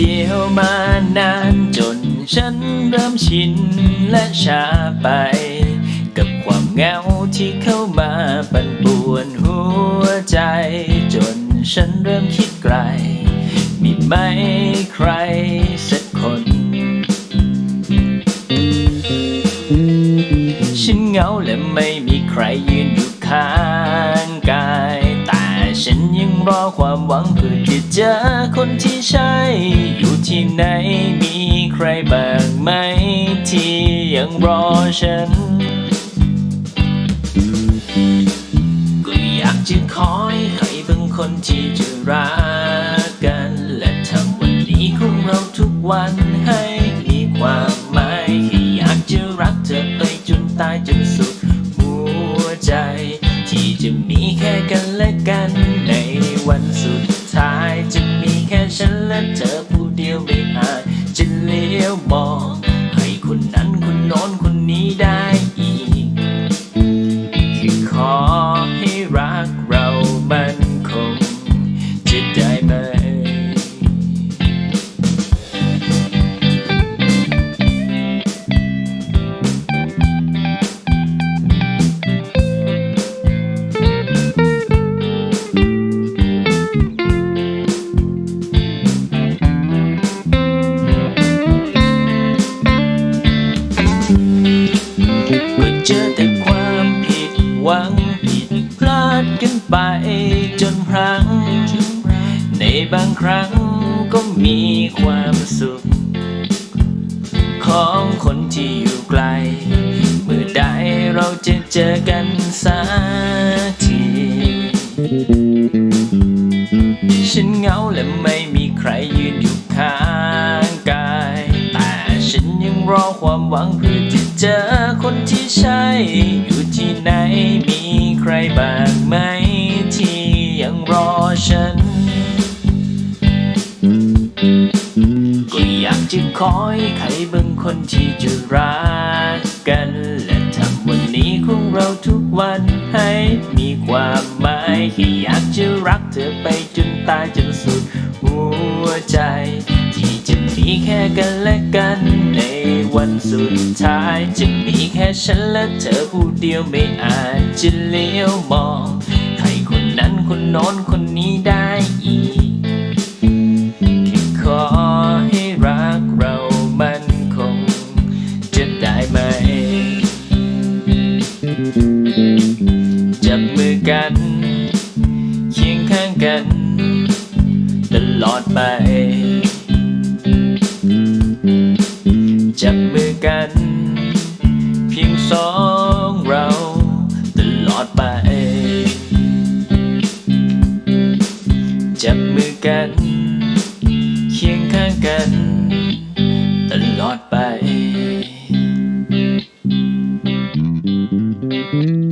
เดียวมานานจนฉันเริ่มชินและชาไป กับความเหงาที่เข้ามาปั่นป่วนหัวใจ จนฉันเริ่มคิดไกล มีไหมใครสักคน ฉันเหงาและไม่มีใครยืนอยู่ข้าง ความหวังเพื่อจะเจอคนที่ใช่ อยู่ที่ไหนมีใครบ้างไหม ที่ยังรอฉัน ก็อยากจะขอให้ใครบางคนที่จะรักกัน และทำวันนี้ของเราทุกวันให้ ค่ฉันเธอผู้เดียวไม่อาจจะเลี้ยวมอง เจอแต่ความผิดหวังผิดพลาดกันไปจนพลังในบางครั้งก็มีความสุข ของคนที่อยู่ไกล เมื่อใดเราจะเจอกันสักที ฉันเหงาและไม่มีใคร รอความหวังเพื่อจะเจอคนที่ใช่ อยู่ที่ไหนมีใครบ้างไหมที่ยังรอฉัน ก็อยากจะขอให้ใครบางคนที่จะรักกัน และทำวันนี้ของเราทุกวันให้มีความหมายแค่อยากจะรักเธอไปจนตายจนสุดหัวใจ ที่จะมีแค่กันและกัน สุดท้ายจะมีแค่ฉันและเธอผู้เดียวไม่อาจจะเลี้ยวมอง ใครคนนั้นคนโน้นคนนี้ได้ สองเราตลอดไป จับมือกัน เคียงข้างกัน ตลอดไป thank you